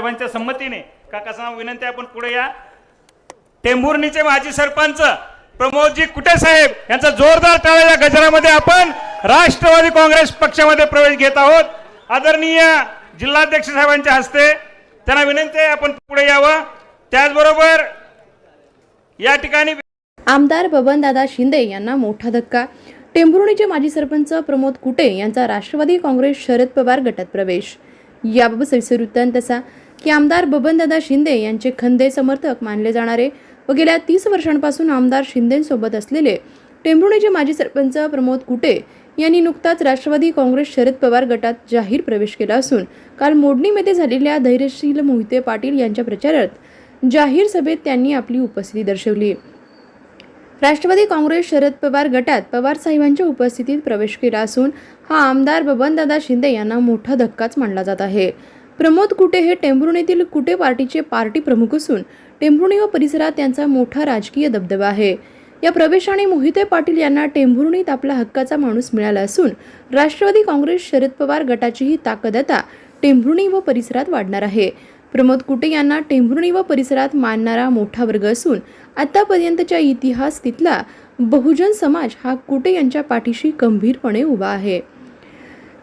साहेबांच्या संमतीने काकासाहेब विनंती आपण पुढे या. टेंभुर्णीचे माजी सरपंच प्रमोदजी कुटे साहेब? यांचा जोरदार टाळ्याच्या गजरामध्ये आपण राष्ट्रवादी काँग्रेस पक्षामध्ये प्रवेश घेत आहोत. आदरणीय जिल्हाध्यक्ष साहेबांच्या हस्ते त्यांना विनंती आहे आपण पुढे यावं. त्याचबरोबर या ठिकाणी आमदार बबनदादा शिंदे यांना मोठा धक्का. टेंभुर्णीचे माजी सरपंच प्रमोद कुटे यांचा राष्ट्रवादी काँग्रेस शरद पवार गटात प्रवेश. याबाबत सविस्तर वृत्तांत असा. की आमदार बबनदादा शिंदे यांचे खंदे समर्थक मानले जाणारे व गेल्या तीस वर्षांपासून आमदार शिंदेसोबत असलेले टेंभुणीचे माजी सरपंच प्रमोद कुटे यांनी नुकताच राष्ट्रवादी काँग्रेस शरद पवार गटात जाहीर प्रवेश केला असून काल मोडणीमध्ये झालेल्या धैर्यशील मोहिते पाटील यांच्या प्रचारात जाहीर सभेत त्यांनी आपली उपस्थिती दर्शवली. राष्ट्रवादी काँग्रेस शरद पवार गटात पवार साहेबांच्या उपस्थितीत प्रवेश केला असून हा आमदार बबनदादा शिंदे यांना मोठा धक्काच मानला जात आहे. प्रमोद कुटे हे टेंभुर्णीतील कुटे पार्टीचे पार्टी प्रमुख असून टेंभुर्णी व परिसरात त्यांचा मोठा राजकीय दबदबा आहे. या प्रवेशाने मोहिते पाटील यांना टेंभुर्णीत आपला हक्काचा माणूस मिळाला असून राष्ट्रवादी काँग्रेस शरद पवार गटाचीही ताकद आता टेंभुर्णी व परिसरात वाढणार आहे. प्रमोद कुटे यांना टेंभुर्णी व परिसरात मानणारा मोठा वर्ग असून आतापर्यंतच्या इतिहास तिथला बहुजन समाज हा कुटे यांच्या पाठीशी गंभीरपणे उभा आहे.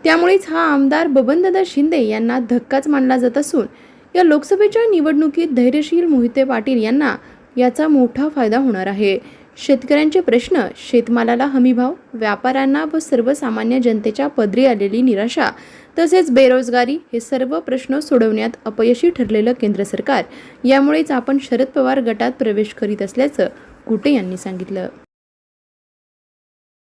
त्यामुळेच हा आमदार बबनदादा शिंदे यांना धक्काच मानला जात असून या लोकसभेच्या निवडणुकीत धैर्यशील मोहिते पाटील यांना याचा मोठा फायदा होणार आहे. शेतकऱ्यांचे प्रश्न शेतमालाला हमीभाव व्यापाऱ्यांना व सर्वसामान्य जनतेच्या पदरी आलेली निराशा तसेच बेरोजगारी हे सर्व प्रश्न सोडवण्यात अपयशी ठरलेलं केंद्र सरकार. यामुळेच आपण शरद पवार गटात प्रवेश करीत असल्याचं कुटे यांनी सांगितलं.